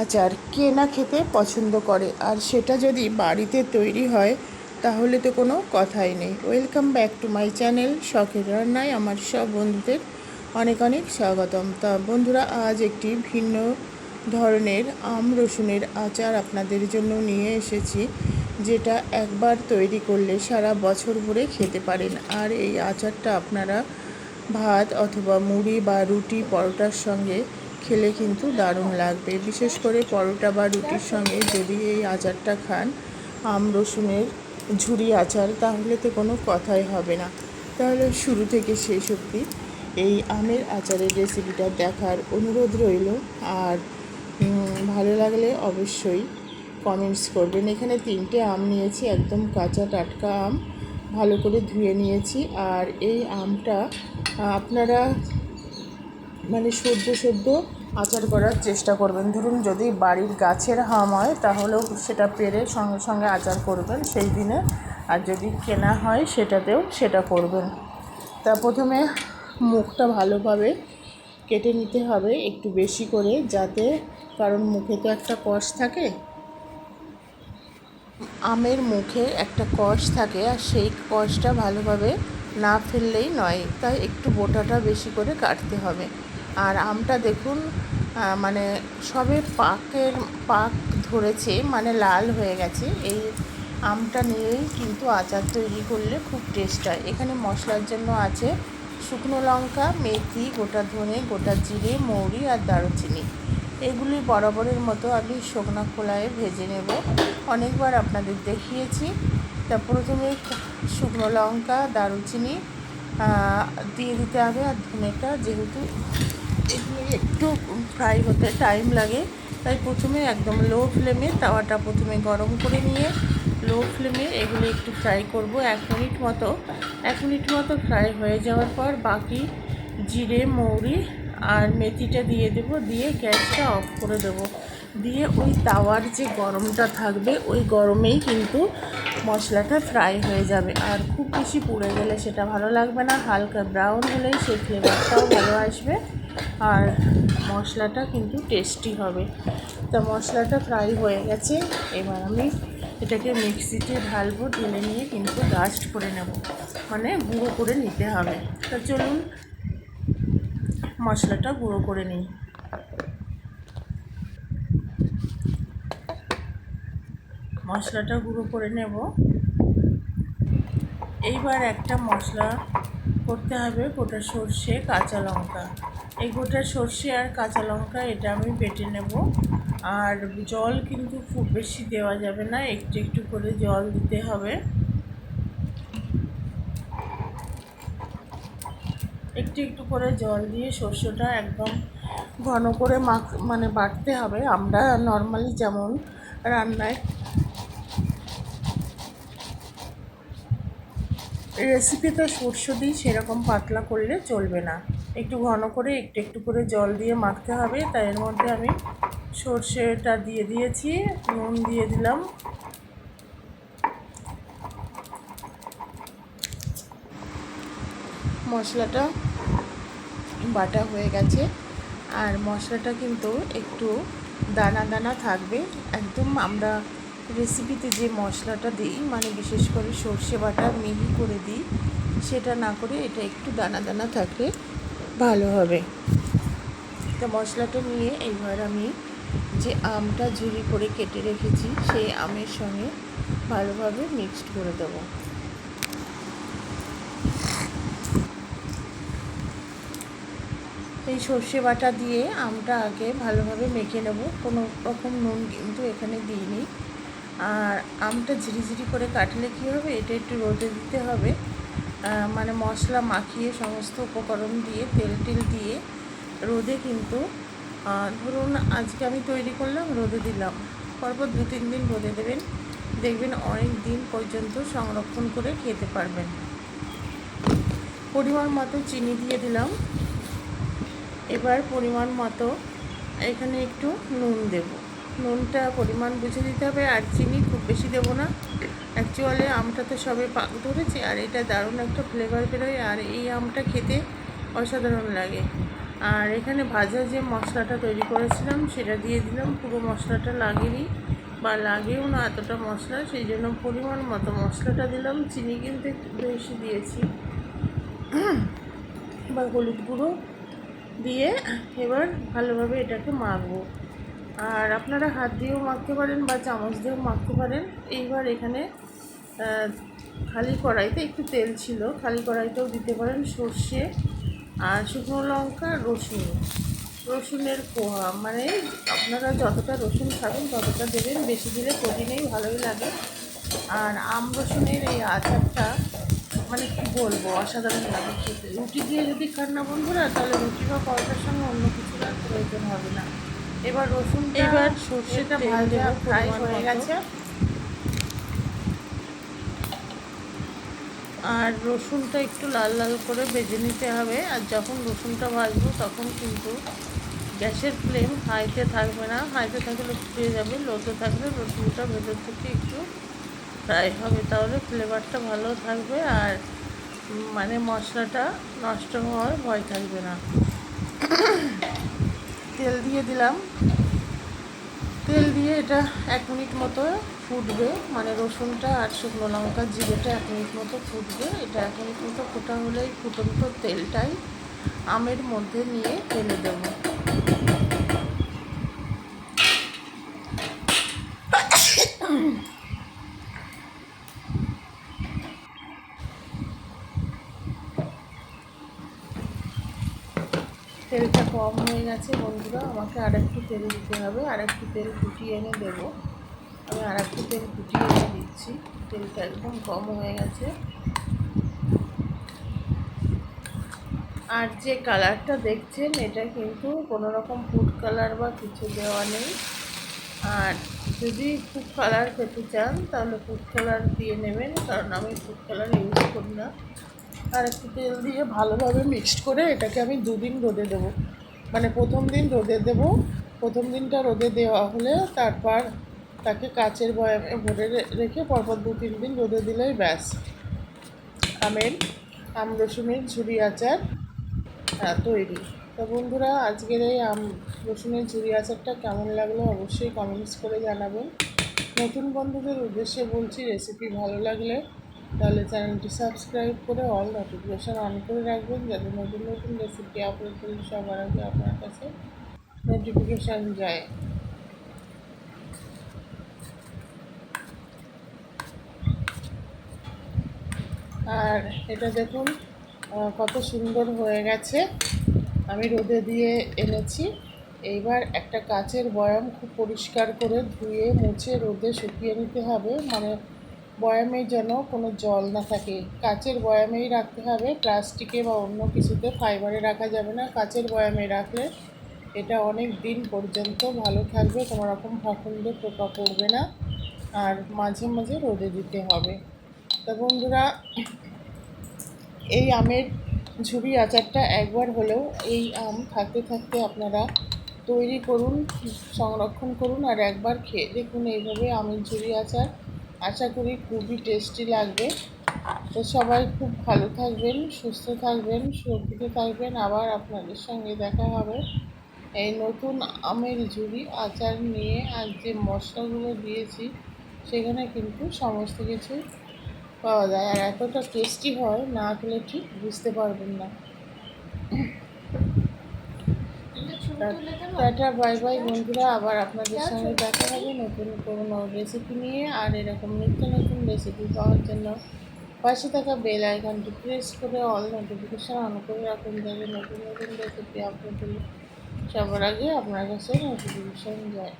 আচার কে না খেতে পছন্দ করে। আর সেটা যদি বাড়িতে তৈরি হয়, তাহলে তো কোনো কথাই নেই। Welcome back to my channel শখের রান্নায় আমার সব বন্ধুদের অনেক অনেক স্বাগতম। তা বন্ধুরা, আজ একটি ভিন্ন ধরনের আম রসুনের আচার আপনাদের জন্য নিয়ে এসেছি, যেটা একবার তৈরি করলে সারা বছর ভরে খেতে পারেন। আর এই আচারটা আপনারা ভাত অথবা মুড়ি বা রুটি, পরোটার সঙ্গে খেলে কিন্তু দারুণ লাগবে। বিশেষ করে পরোটা বা রুটির সঙ্গে যদি এই আচারটা খান, আম, রসুনের ঝুরি আচার, তাহলে তো কোনো কথাই হবে না। তাহলে শুরু থেকে শেষ অবধি এই আমের আচারের রেসিপিটা দেখার অনুরোধ রইল। আর ভালো লাগলে অবশ্যই কমেন্টস করবেন। এখানে তিনটে আম নিয়েছি, একদম কাঁচা টাটকা আম, ভালো করে ধুয়ে নিয়েছি। আর এই আমটা আপনারা মানে সদ্য সদ্য আচার করার চেষ্টা করবেন। ধরুন যদি বাড়ির গাছের হাম হয়, তাহলেও সেটা পেরে সঙ্গে সঙ্গে আচার করবেন সেই দিনে। আর যদি কেনা হয়, সেটাতেও সেটা করবেন। তা প্রথমে মুখটা ভালোভাবে কেটে নিতে হবে একটু বেশি করে, যাতে কারণ মুখে তো একটা কষ থাকে। আমের মুখে একটা কষ থাকে, আর সেই কষটা ভালোভাবে না ফেললেই নয়। তাই একটু বোটাটা বেশি করে কাটতে হবে। আর আমটা দেখুন মানে সবে পাকের পাক ধরেছে মানে লাল হয়ে গেছে। এই আমটা নিয়েই কিন্তু আচার তৈরি করলে খুব টেস্ট হয়। এখানে মশলার জন্য আছে শুকনো লঙ্কা, মেথি, গোটা ধনে, গোটা জিরে, মৌরি আর দারুচিনি। এগুলি বরাবরের মতো আমি শুকনো খোলায় ভেজে নেব। অনেকবার আপনাদের দেখিয়েছি। তা প্রথমে শুকনো লঙ্কা, দারুচিনি দিয়ে দিতে হবে আর ধনেটা যেহেতু একটু ফ্রাই হতে টাইম লাগে। তাই প্রথমে একদম লো ফ্লেমে তাওয়াটা প্রথমে গরম করে নিয়ে লো ফ্লেমে এগুলো একটু ফ্রাই করব এক মিনিট মতো। এক মিনিট মতো ফ্রাই হয়ে যাওয়ার পর বাকি জিরে, মৌরি আর মেথিটা দিয়ে দেব। দিয়ে গ্যাসটা অফ করে দেব। দিয়ে ওই তাওয়ার যে গরমটা থাকবে, ওই গরমেই কিন্তু মশলাটা ফ্রাই হয়ে যাবে। আর খুব বেশি পুড়ে গেলে সেটা ভালো লাগবে না। হালকা ব্রাউন হলেই সেই ফ্লেভারটাও ভালো আসবে। আর মশলাটা কিন্তু টেস্টি হবে। তা মশলাটা ফ্রাই হয়ে গেছে। এবার আমি এটাকে মিক্সিতে ঢালবো, ঢেলে নিয়ে কিন্তু ডাস্ট করে নেব। মানে গুঁড়ো করে নিতে হবে। তা চলুন মশলাটা গুঁড়ো করে নিই। মশলাটা গুঁড়ো করে নেব। এইবার একটা মশলা করতে হবে গোটা সর্ষে কাঁচা লঙ্কা। এই গোটা সর্ষে আর কাঁচা লঙ্কা এটা আমি বেটে নেব। আর জল কিন্তু খুব বেশি দেওয়া যাবে না, একটু একটু করে জল দিতে হবে। একটু একটু করে জল দিয়ে সর্ষেটা একদম ঘন করে মাখ মানে বাটতে হবে। আমরা নর্মালি যেমন রান্নায় রেসিপিতে সর্ষে দিই সেরকম পাতলা করলে চলবে না। একটু ঘন করে, একটু একটু করে জল দিয়ে মাখতে হবে। তাই এর মধ্যে আমি সর্ষেটা দিয়ে দিয়েছি, নুন দিয়ে দিলাম। মশলাটা বাটা হয়ে গেছে। আর মশলাটা কিন্তু একটু দানা দানা থাকবে। একদম আমরা রেসিপিতে যে মশলাটা দিই মানে বিশেষ করে সর্ষে বাটা মিহি করে দিই, সেটা না করে এটা একটু দানা দানা থাকলে ভালো হবে। তা মশলাটা নিয়ে এইবার আমি যে আমটা ঝুড়ি করে কেটে রেখেছি, সেই আমের সঙ্গে ভালোভাবে মিক্সড করে দেবো। এই সর্ষে বাটা দিয়ে আমটা আগে ভালোভাবে মেখে নেব। কোনো রকম নুন কিন্তু এখানে দিইনি। আর আমটা ঝিরিঝিরি করে কাটলে কী হবে? এটা একটু রোদে দিতে হবে। মানে মশলা মাখিয়ে সমস্ত উপকরণ দিয়ে, তেল টেল দিয়ে রোদে কিন্তু ধরুন আজকে আমি তৈরি করলাম, রোদে দিলাম। পরপর দু তিন দিন রোদে দেবেন। দেখবেন অনেক দিন পর্যন্ত সংরক্ষণ করে খেতে পারবেন। পরিমাণ মতো চিনি দিয়ে দিলাম। এবার পরিমাণ মতো এখানে একটু নুন দেব। নুনটা পরিমাণ বুঝে দিতে হবে আর চিনি খুব বেশি দেবো না। অ্যাকচুয়ালি আমটা তো সবে পাক ধরেছে আর এটা দারুণ একটা ফ্লেভার বেরোয় আর এই আমটা খেতে অসাধারণ লাগে। আর এখানে ভাজা যে মশলাটা তৈরি করেছিলাম, সেটা দিয়ে দিলাম। পুরো মশলাটা লাগেনি বা লাগেও না এতটা মশলা, সেই জন্য পরিমাণ মতো মশলাটা দিলাম। চিনি কিন্তু একটু বেশি দিয়েছি। বা হলুদ গুঁড়ো দিয়ে এবার ভালোভাবে এটাকে মাখবো। আর আপনারা হাত দিয়েও মাখতে পারেন বা চামচ দিয়েও মাখতে পারেন। এইবার এখানে খালি কড়াইতে একটু তেল ছিল, খালি কড়াইতেও দিতে পারেন সর্ষে আর শুকনো লঙ্কা, রসুন। রসুনের পোহা মানে আপনারা যতটা রসুন খাবেন ততটা দেবেন, বেশি দিলে প্রতিদিনই ভালোই লাগে। আর আম রসুনের এই আচারটা মানে কি বলব, অসাধারণ লাগে খেতে। রুটি দিয়ে যদি খান না বন্ধুরা, তাহলে রুটি বা পরোটার সঙ্গে অন্য কিছু আর প্রয়োজন হবে না। এবার রসুন এবার সর্ষেটা ভাজা ফ্রাই হয়ে গেছে। আর রসুনটা একটু লাল লাল করে ভেজে নিতে হবে। আর যখন রসুনটা ভাজবো তখন কিন্তু গ্যাসের ফ্লেম হাইতে থাকবে না। হাইতে থাকলে ফুটিয়ে যাবে। লোতে থাকলে রসুনটা ভেতর থেকে একটু ফ্রাই হবে। তাহলে ফ্লেভারটা ভালো থাকবে আর মানে মশলাটা নষ্ট হওয়ার ভয় থাকবে না। তেল দিয়ে দিলাম। তেল দিয়ে এটা এক মিনিট মতো ফুটবে। মানে রসুনটা আর শুকনো লঙ্কা জিরেটা এক মিনিট মতো ফুটবে। এটা এক মিনিট মতো ফোটা হলেই ফুটন্ত তেলটাই আমের মধ্যে নিয়ে ফেলে দেবো। তেলটা কম হয়ে গেছে, বন্ধুরা। আমাকে আর একটু তেল দিতে হবে আর একটু তেল ফুটিয়ে এনে দেবো। আমি আর একটু তেল ফুটিয়ে এনে দিচ্ছি। তেলটা একদম কম হয়ে গেছে। আর যে কালারটা দেখছেন, এটা কিন্তু কোনো রকম ফুড কালার বা কিছু দেওয়া নেই। আর যদি ফুড কালার খেতে চান, তাহলে ফুড কালার দিয়ে নেবেন, কারণ আমি ফুড কালার ইউজ করি না। আর একটু তেল দিয়ে ভালোভাবে মিক্সড করে এটাকে আমি দুদিন রোদে দেবো। মানে প্রথম দিন রোদে দেবো, প্রথম দিনটা রোদে দেওয়া হলে তারপর তাকে কাচের বয়ামে ভরে রেখে পরপর দু তিন দিন রোদে দিলেই ব্যাস। আমের, আম, রসুনের ঝুরি আচার তৈরি। তো বন্ধুরা, আজকের এই আম, রসুনের ঝুরি আচারটা কেমন লাগল অবশ্যই কমেন্টস করে জানাবেন। নতুন বন্ধুদের উদ্দেশ্যে বলছি রেসিপি ভালো লাগলে তাহলে চ্যানেলটি সাবস্ক্রাইব করে অল নোটিফিকেশান অন করে রাখবেন যাতে নতুন নতুন রেসিপি আপলোড করলে সবার আগে আপনার কাছে নোটিফিকেশান যায়। আর এটা দেখুন কত সুন্দর হয়ে গেছে। আমি রোদে দিয়ে এনেছি। এইবার একটা কাচের বয়াম খুব পরিষ্কার করে ধুয়ে, মুছে, রোদে শুকিয়ে নিতে হবে। মানে বয়ামে যেন কোনো জল না থাকে। কাচের বয়ামেই রাখতে হবে। প্লাস্টিকে বা অন্য কিছুতে ফাইবারে রাখা যাবে না। কাচের বয়ামে রাখলে এটা অনেক দিন পর্যন্ত ভালো থাকবে, কোনো রকম ফাফুন্দে পোকা পড়বে না। আর মাঝে মাঝে রোদে দিতে হবে। তো বন্ধুরা, এই আমের ঝুড়ি আচারটা একবার হলেও এই আম থাকতে থাকতে আপনারা তৈরি করুন, সংরক্ষণ করুন, আর একবার খেয়ে দেখুন এইভাবে আমের ঝুড়ি আচার আশা করি খুবই টেস্টি লাগবে। তো সবাই খুব ভালো থাকবেন, সুস্থ থাকবেন সুরক্ষিত থাকবেন। আবার আপনাদের সঙ্গে দেখা হবে। এই নতুন আমের ঝুরি আচার নিয়ে আর যে মশলাগুলো দিয়েছি, সেখানে কিন্তু সমস্ত কিছু পাওয়া যায়। আর এতটা টেস্টি হয়, না খেলে ঠিক বুঝতে পারবেন না। টাটা বাই বাই বন্ধুরা, আবার আপনাদের সঙ্গে দেখা হবে নতুন কোনো রেসিপি নিয়ে আর এরকম নিত্য নতুন রেসিপি পাওয়ার জন্য। পাশে থাকা বেল আইকনটি প্রেস করে অল নোটিফিকেশান অন করে রাখুন যাবে নতুন নতুন রেসিপি আপলোড হলে সবার আগে আপনার কাছে নোটিফিকেশান যায়।